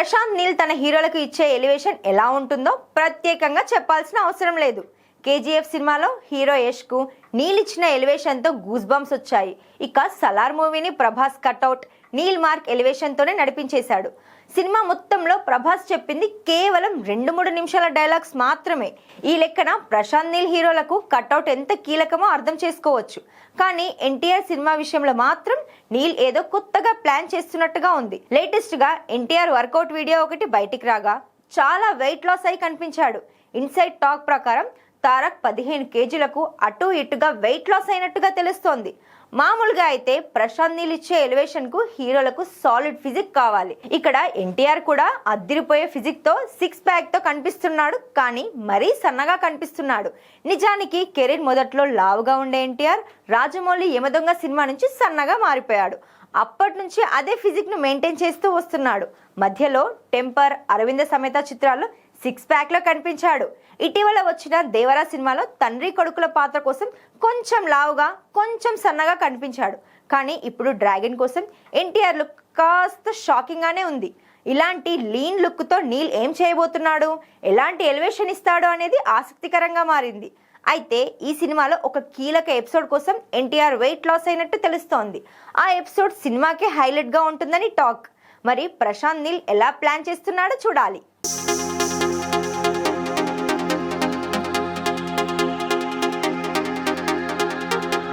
ప్రశాంత్ నీల్ తన హీరోలకు ఇచ్చే ఎలివేషన్ ఎలా ఉంటుందో ప్రత్యేకంగా చెప్పాల్సిన అవసరం లేదు. కేజీఎఫ్ సినిమాలో హీరో యష్కు నీల్ ఇచ్చిన గూస్ బంప్స్ వచ్చాయి. ఇక సలార్ మూవీని ప్రభాస్ కట్అవుట్ నీల్ మార్క్ ఎలివేషన్తోనే నడిపించేశాడు. సినిమా మొత్తంలో ప్రభాస్ చెప్పింది కేవలం రెండు మూడు నిమిషాల డైలాగ్స్ మాత్రమే. ఈ లెక్కన ప్రశాంత్ నీల్ హీరోలకు కట్అవుట్ ఎంత కీలకమో అర్థం చేసుకోవచ్చు. కానీ ఎన్టీఆర్ సినిమా విషయంలో మాత్రం నీల్ ఏదో కొత్తగా ప్లాన్ చేస్తున్నట్టుగా ఉంది. లేటెస్ట్గా ఎన్టీఆర్ వర్కౌట్ వీడియో ఒకటి బయటికి రాగా చాలా వెయిట్ లాస్ అయి కనిపించాడు. ఇన్సైడ్ టాక్ ప్రకారం తారక్ పదిహేను కేజీలకు అటు ఇటుగా వెయిట్ లాస్ అయినట్టుగా తెలుస్తోంది. మామూలుగా అయితే ప్రశాంత్ నీల్ ఇచ్చే ఎలివేషన్కు హీరోలకు సాలిడ్ ఫిజిక్ కావాలి. ఇక్కడ ఎన్టీఆర్ కూడా అద్దిరిపోయే ఫిజిక్తో సిక్స్ ప్యాక్తో కనిపిస్తున్నాడు. కానీ మరీ సన్నగా కనిపిస్తున్నాడు. నిజానికి కెరీర్ మొదట్లో లావుగా ఉండే ఎన్టీఆర్ రాజమౌళి యమదొంగ సినిమా నుంచి సన్నగా మారిపోయాడు. అప్పటి నుంచి అదే ఫిజిక్ను మెయింటైన్ చేస్తూ వస్తున్నాడు. మధ్యలో టెంపర్ అరవింద సమేత చిత్రాలు సిక్స్ ప్యాక్లో కనిపించాడు. ఇటీవల వచ్చిన దేవరా సినిమాలో తండ్రి కొడుకుల పాత్ర కోసం కొంచెం లావుగా కొంచెం సన్నగా కనిపించాడు. కానీ ఇప్పుడు డ్రాగన్ కోసం ఎన్టీఆర్ లుక్ కాస్త షాకింగ్ గానే ఉంది. ఇలాంటి లీన్ లుక్తో నీల్ ఏం చేయబోతున్నాడు? ఎలాంటి ఎలివేషన్ ఇస్తాడు అనేది ఆసక్తికరంగా మారింది. అయితే ఈ సినిమాలో ఒక కీలక ఎపిసోడ్ కోసం ఎన్టీఆర్ వెయిట్ లాస్ అయినట్టు తెలుస్తోంది. ఆ ఎపిసోడ్ సినిమాకే హైలైట్గా ఉంటుందని టాక్. మరి ప్రశాంత్ నీల్ ఎలా ప్లాన్ చేస్తున్నాడో చూడాలి.